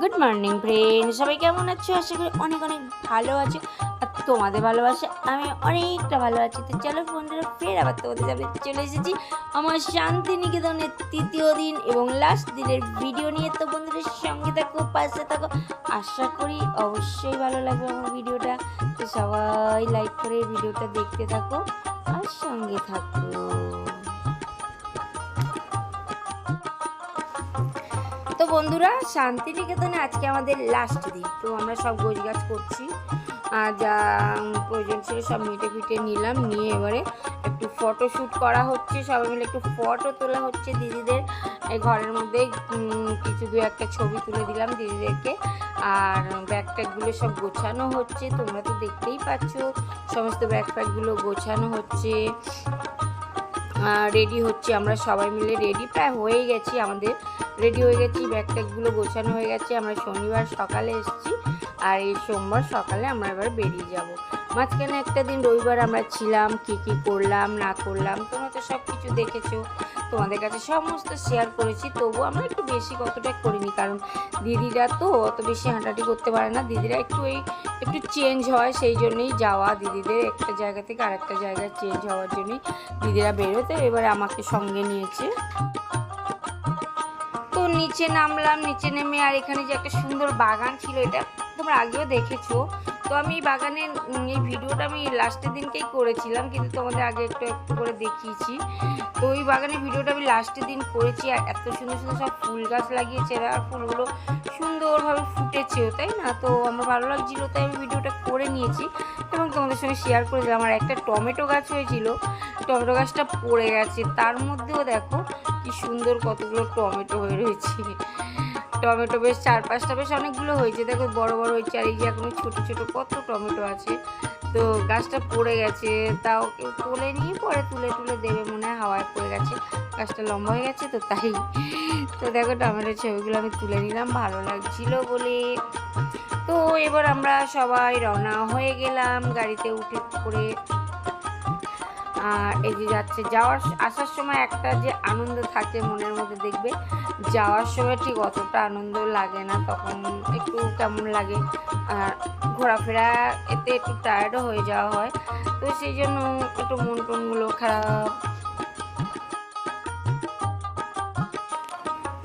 Good morning friend সবাই কেমন আছো? আশা করি অনেক অনেক ভালো আছো আর তোমাদের ভালোবাসে আমি অনেকটা ভালো আছি। তো চলো বন্ধুরা, ফের আবার তোমাদের সামনে চলে এসেছি। আমার শান্তিনিকেতনের তৃতীয় দিন এবং লাস্ট দিনের ভিডিও নিয়ে। তো বন্ধুদের সঙ্গে থাকো, পাশে থাকো। আশা করি অবশ্যই ভালো লাগবে আমার ভিডিওটা তো সবাই লাইক করে ভিডিওটা দেখতে থাকো আর সঙ্গে থাকো। তো বন্ধুরা, শান্তিনিকেতনে আজকে আমাদের লাস্ট দিন তো আমরা সব গোছ গাছ করছি। আর যা প্রয়োজন ছিল সব মিটে ফিটে নিলাম, নিয়ে এবারে একটু ফটো শ্যুট করা হচ্ছে, সবাই মিলে একটু ফটো তোলা হচ্ছে দিদিদের। এই ঘরের মধ্যে কিছু দু একটা ছবি তুলে দিলাম দিদিদেরকে। আর ব্যাগ ট্যাগগুলো সব গোছানো হচ্ছে, তোমরা তো দেখতেই পাচ্ছ, সমস্ত ব্যাগ ফ্যাগগুলো গোছানো হচ্ছে। রেডি হচ্ছে, আমরা সবাই মিলে রেডি প্রায় হয়ে গেছি আমাদের। রেডি হয়ে গেছি ব্যাগ ট্যাগগুলো গোছানো হয়ে গেছে। আমরা শনিবার সকালে এসেছি আর এই সোমবার সকালে আমরা এবার বেরিয়ে যাব। মাঝখানে একটা দিন রবিবার আমরা ছিলাম, কি কি করলাম, না করলাম, তোমরা তো সব কিছু দেখেছ। তোমাদের কাছে সমস্ত শেয়ার করেছি তবু আমরা একটু বেশি কতটা করিনি, কারণ দিদিরা তো অত বেশি হাঁটাহাঁটি করতে পারে না। দিদিরা একটু এই, একটু চেঞ্জ হয়, সেই জন্যই যাওয়া, দিদিদের একটা জায়গা থেকে আরেকটা জায়গায় চেঞ্জ হওয়ার জন্যই দিদিরা বেরোতে এবারে আমাকে সঙ্গে নিয়েছে। নিচে নামলাম, নিচে নেমে আর এখানে যে একটা সুন্দর বাগান ছিল, এটা তোমরা আগেও দেখেছ। তো আমি এই বাগানের এই ভিডিওটা আমি লাস্টের দিনকেই করেছিলাম, কিন্তু তোমাদের আগে একটু একটু করে দেখিয়েছি। তো ওই বাগানের ভিডিওটা আমি লাস্টের দিন করেছি, আর এত সুন্দর সুন্দর সব ফুল গাছ লাগিয়েছে আর ফুলগুলো সুন্দরভাবে ফুটেছেও তাই না? তো আমার ভালো লাগছিল, তাই আমি ভিডিওটা করে নিয়েছি। এবং তোমাদের সঙ্গে শেয়ার করে দিলাম, আর একটা টমেটো গাছ হয়েছিল, টমেটো গাছটা পড়ে গেছে, তার মধ্যেও দেখো কি সুন্দর কতগুলো টমেটো হয়ে রয়েছে টমেটো বেশ চার পাঁচটা বেশ অনেকগুলো হয়েছে। দেখো, বড় বড় হয়েছে, আর এই যে এখনও ছোটো ছোটো কত টমেটো আছে। তো গাছটা পড়ে গেছে, তাও কেউ তোলে নিয়ে পরে তুলে তুলে দেবে মনে হয়, হাওয়ায় পড়ে গেছে। গাছটা লম্বা হয়ে গেছে তো তাই। তো দেখো টমেটোর ছবিগুলো আমি তুলে নিলাম, ভালো লাগছিল বলে। তো এবার আমরা সবাই রওনা হয়ে গেলাম, গাড়িতে উঠে করে আর এই যে যাচ্ছে, যাওয়ার আসার সময় একটা যে আনন্দ থাকে মনের মধ্যে দেখবে, যাওয়ার সময় ঠিক অতটা আনন্দ লাগে না, তখন একটু কেমন লাগে। আর ঘোরাফেরা এতে একটু টায়ার্ডও হয়ে যাওয়া হয়, তো সেই জন্য একটু মন টনগুলো খারাপ।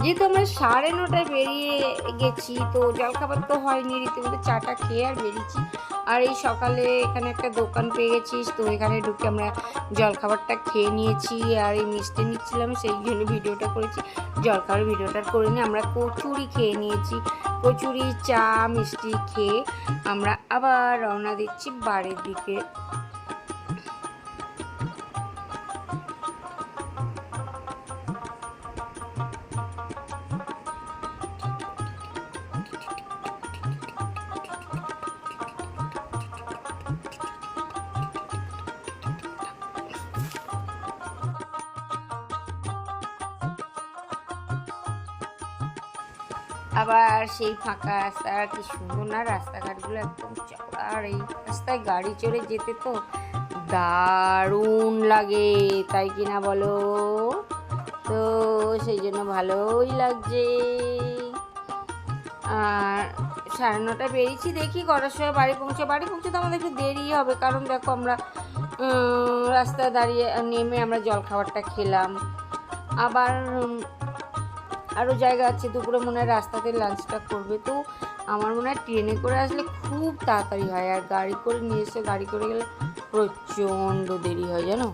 যেহেতু আমরা সাড়ে নটায় বেরিয়ে গেছি, তো জলখাবার তো হয়নি, রীতিমতো চাটা খেয়ে আর বেরিয়েছি। আর এই সকালে এখানে একটা দোকান পেয়ে গেছিস তো এখানে ঢুকে আমরা জলখাবারটা খেয়ে নিয়েছি আর এই মিষ্টি নিচ্ছিলাম, সেই জন্য ভিডিওটা করেছি। জলখাবার ভিডিওটা করে করিনি, আমরা কচুরি খেয়ে নিয়েছি। কচুরি, চা, মিষ্টি খেয়ে আমরা আবার রওনা দিচ্ছি বাড়ির দিকে। আবার সেই ফাঁকা রাস্তা আর কি সুন্দর না রাস্তাঘাটগুলো একদম চওড়া। আর এই রাস্তায় গাড়ি চড়ে যেতে তো দারুণ লাগে, তাই কি না বলো? তো সেই জন্য ভালোই লাগছে। আর সাড়ে নটায় বেরিয়েছি, দেখি কটার সময় বাড়ি পৌঁছে বাড়ি পৌঁছে তো আমাদের একটু দেরি হবে। কারণ দেখো আমরা রাস্তায় দাঁড়িয়ে, নেমে আমরা জলখাবারটা খেলাম। আবার আরও জায়গা আছে, দুপুরে মনে হয় রাস্তাতে লাঞ্চটা করবে। তো আমার মনে হয় ট্রেনে করে আসলে খুব তাড়াতাড়ি হয় আর গাড়ি করে নিয়ে এসে গাড়ি করে গেলে প্রচণ্ড দেরি হয়, জানো?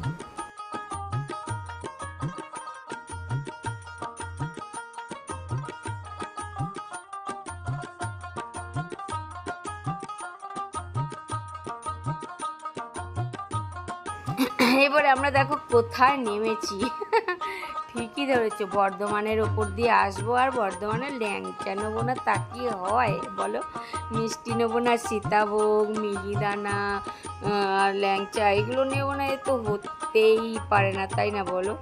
এবারে আমরা দেখো কোথায় নেমেছি। ঠিকই ধরেছো। বর্ধমানের ওপর দিয়ে আসব আর বর্ধমানের ল্যাংচা নেব না তা কি হয় বলো? মিষ্টি নেব না, সীতাভোগ, মিহিদানা আর ল্যাংচা এগুলো নেব না, এ তো হতেই পারে না, তাই না বলো?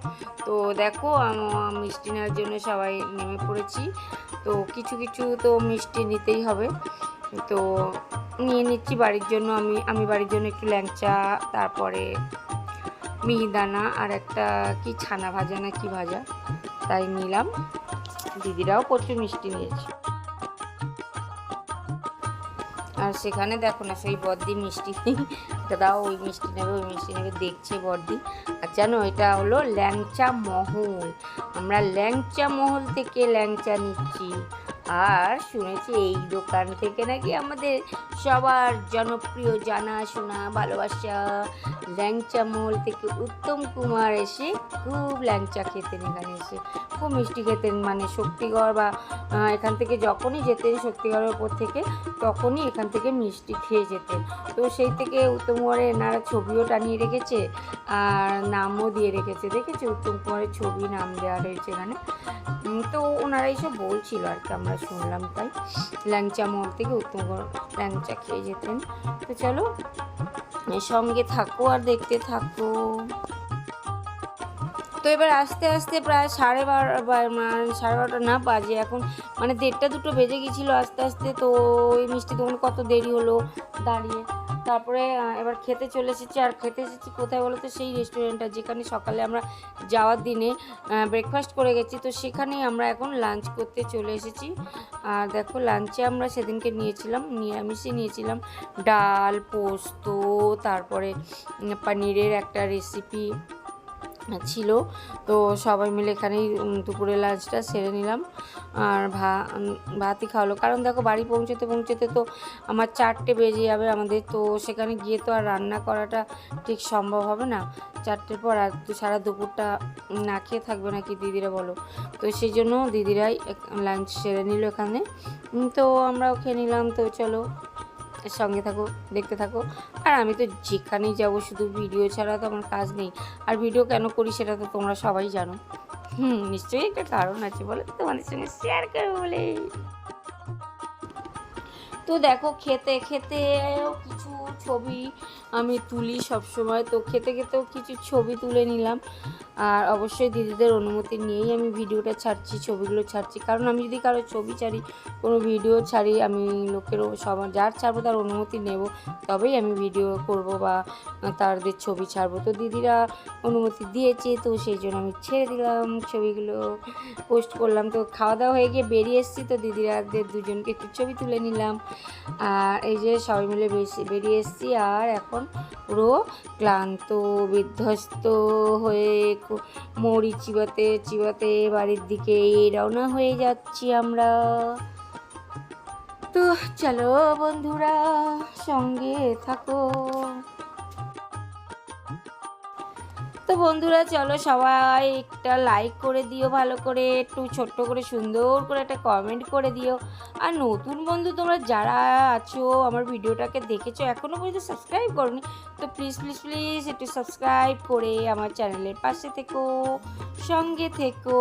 তো দেখো মিষ্টি নেওয়ার জন্য সবাই নেমে পড়েছি। তো কিছু কিছু তো মিষ্টি নিতেই হবে। তো নিয়ে নিচ্ছি বাড়ির জন্য, আমি আমি বাড়ির জন্য একটু ল্যাংচা, তারপরে মিহিদানা আর একটা কি ছানা ভাজা না কি ভাজা? তাই নিলাম। দিদিরাও প্রচুর মিষ্টি নিয়েছে। আর সেখানে দেখো না, সেই বর্দি মিষ্টি। এটা দাও ওই মিষ্টি নেবে, ওই মিষ্টি নেবে, দেখছে বর্দি। আর জানো, এটা হলো ল্যাংচা মহল। আমরা ল্যাংচা মহল থেকে ল্যাংচা নিচ্ছি। আর শুনেছি এই দোকান থেকে নাকি আমাদের সবার জনপ্রিয় জানাশোনা, ভালোবাসা, ল্যাংচা মহল থেকে উত্তম কুমার এসে খুব ল্যাংচা খেতেন এখানে এসে। খুব মিষ্টি খেতেন মানে শক্তিগড় বা এখান থেকে যখনই যেতেন শক্তিগড়ের ওপর থেকে, তখনই এখান থেকে মিষ্টি খেয়ে যেতেন। তো সেই থেকে উত্তম কুমারের এনারা ছবিও টানিয়ে রেখেছে আর নামও দিয়ে রেখেছে। দেখেছে উত্তম কুমারের ছবি নাম দেওয়া রয়েছে এখানে? তো ওনারা এইসব বলছিল আর কি, আমরা শুনলাম তাই। ল্যাংচা মোড় থেকে উত্তম কুমার ল্যাংচা খেয়ে যেতেন। তো চলো সঙ্গে থাকো আর দেখতে থাকো। তো এবার আস্তে আস্তে প্রায় সাড়ে বারো মানে সাড়ে বারোটা না বাজে। এখন মানে দেড়টা দুটো বেজে গেছিল আস্তে আস্তে। তো ওই মিষ্টি দোকান কত দেরি হলো দাঁড়িয়ে। তারপরে এবার খেতে চলে এসেছি। আর খেতে এসেছি কোথায় বলো তো? সেই রেস্টুরেন্টটা যেখানে সকালে আমরা যাওয়ার দিনে ব্রেকফাস্ট করে গেছি। তো সেখানেই আমরা এখন লাঞ্চ করতে চলে এসেছি। আর দেখো লাঞ্চে আমরা সেদিনকে নিয়েছিলাম নিরামিষে নিয়েছিলাম। ডাল, পোস্ত, তারপরে পনিরের একটা রেসিপি ছিল। তো সবাই মিলে এখানেই উম, দুপুরে লাঞ্চটা সেরে নিলাম। আর ভা ভাতই খাওয়ালো। কারণ দেখো বাড়ি পৌঁছতে পৌঁছতে তো আমার চারটে বেজে যাবে আমাদের। তো সেখানে গিয়ে তো আর রান্না করাটা ঠিক সম্ভব হবে না। চারটের পর আর সারা দুপুরটা না খেয়ে থাকবে নাকি দিদিরা বলো? তো সেই জন্য দিদিরাই লাঞ্চ সেরে নিল এখানে। তো আমরাও খেয়ে নিলাম। তো চলো সঙ্গে থাকো, দেখতে থাকো। আর আমি তো যেখানেই যাব, শুধু ভিডিও ছাড়া তো আমার কাজ নেই। আর ভিডিও কেন করি সেটা তো তোমরা সবাই জানো। হুম, নিশ্চয়ই একটা কারণ আছে বলে তোমাদের সঙ্গে শেয়ার করব বলে। তো দেখো, খেতে, খেতেও কিছু ছবি আমি তুলি সব সময় তো খেতে খেতেও কিছু ছবি তুলে নিলাম। আর অবশ্যই দিদিদের অনুমতি নিয়েই আমি ভিডিওটা ছাড়ছি, ছবিগুলো ছাড়ছি। কারণ আমি যদি কারও ছবি ছাড়ি, কোনো ভিডিও ছাড়ি, আমি লোকের সবার যার ছাড়বো তার অনুমতি নেব। তবেই আমি ভিডিও করব বা তাদের ছবি ছাড়বো। তো দিদিরা অনুমতি দিয়েছে, তো সেই জন্য আমি ছেড়ে দিলাম ছবিগুলো। পোস্ট করলাম। তো খাওয়া দাওয়া হয়ে গিয়ে বেরিয়ে এসেছি। তো দিদিরাদের দুজনকে একটু ছবি তুলে নিলাম। আর এই যে সবাই মিলে বেশি, বেরিয়ে এসেছি। আর এখন পুরো ক্লান্ত, বিধ্বস্ত হয়ে মরি চিবাতে চিবাতে বাড়ির দিকে রওনা হয়ে যাচ্ছি আমরা। তো চলো বন্ধুরা, সঙ্গে থাকো। তো বন্ধুরা, চলো সবাই একটা লাইক করে দিও, ভালো করে একটু ছোট্ট করে সুন্দর করে একটা কমেন্ট করে দিও। আর নতুন বন্ধু তোমরা যারা আছো, আমার ভিডিওটাকে দেখেছ এখনও পর্যন্ত সাবস্ক্রাইব করনি, তো প্লিজ প্লিজ প্লিজ একটু সাবস্ক্রাইব করে আমার চ্যানেলের পাশে থেকো, সঙ্গে থেকো।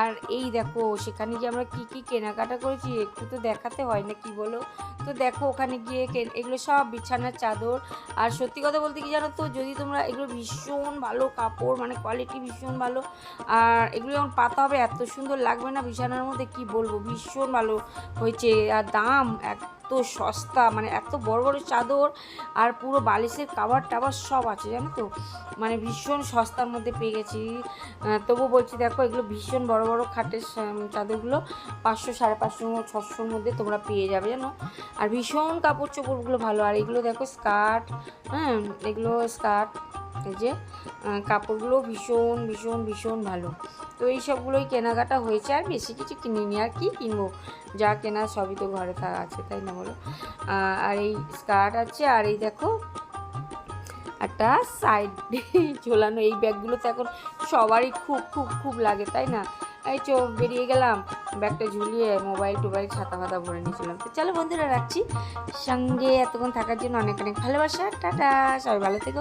আর এই দেখো, সেখানে গিয়ে আমরা কি কি কেনাকাটা করেছি, একটু তো দেখাতে হয় না, কি বলো? তো দেখো, ওখানে গিয়ে এগুলো সব বিছানার চাদর। আর সত্যি কথা বলতে কি জানো তো, যদি তোমরা এগুলো ভীষণ ভালো কাপড় মানে কোয়ালিটি ভীষণ ভালো। আর এগুলো যখন পাতা হবে, এত সুন্দর লাগবে না বিছানার মধ্যে, কি বলব? ভীষণ ভালো হয়েছে। আর দাম এত সস্তা মানে এত বড় বড় চাদর আর পুরো বালিশের কাবার টাবার সব আছে, জানো তো? মানে ভীষণ সস্তার মধ্যে পেয়ে গেছি। তবু বলছি, দেখো, এগুলো ভীষণ বড় বড় খাটের চাদরগুলো পাঁচশো, সাড়ে পাঁচশো, ছশোর মধ্যে তোমরা পেয়ে যাবে, জানো? আর ভীষণ কাপড় চোপড়গুলো ভালো। আর এগুলো দেখো, স্কার্ট হ্যাঁ এগুলো স্কার্ট। এই যে কাপড়গুলো ভীষণ ভীষণ ভীষণ ভালো। তো এই সবগুলোই কেনাকাটা হয়েছে আর বেশি কিছু কিনিনি। আর কি কিনবো? যা কেনা সবই তো ঘরে থাকা আছে, তাই না বলো? আর এই স্কার্ট আছে, আর এই দেখো, একটা সাইড ঝোলানো। এই ব্যাগগুলো তো এখন সবারই খুব খুব খুব লাগে, তাই না? এই চো, বেরিয়ে গেলাম। ব্যাগটা ঝুলিয়ে মোবাইল টোবাইল ছাতা ফাতা ভরে নিয়েছিলাম। তো চলো বন্ধুরা, রাখছি। সঙ্গে এতক্ষণ থাকার জন্য অনেক অনেক ভালোবাসা। টাটা! সবাই ভালো থেকো।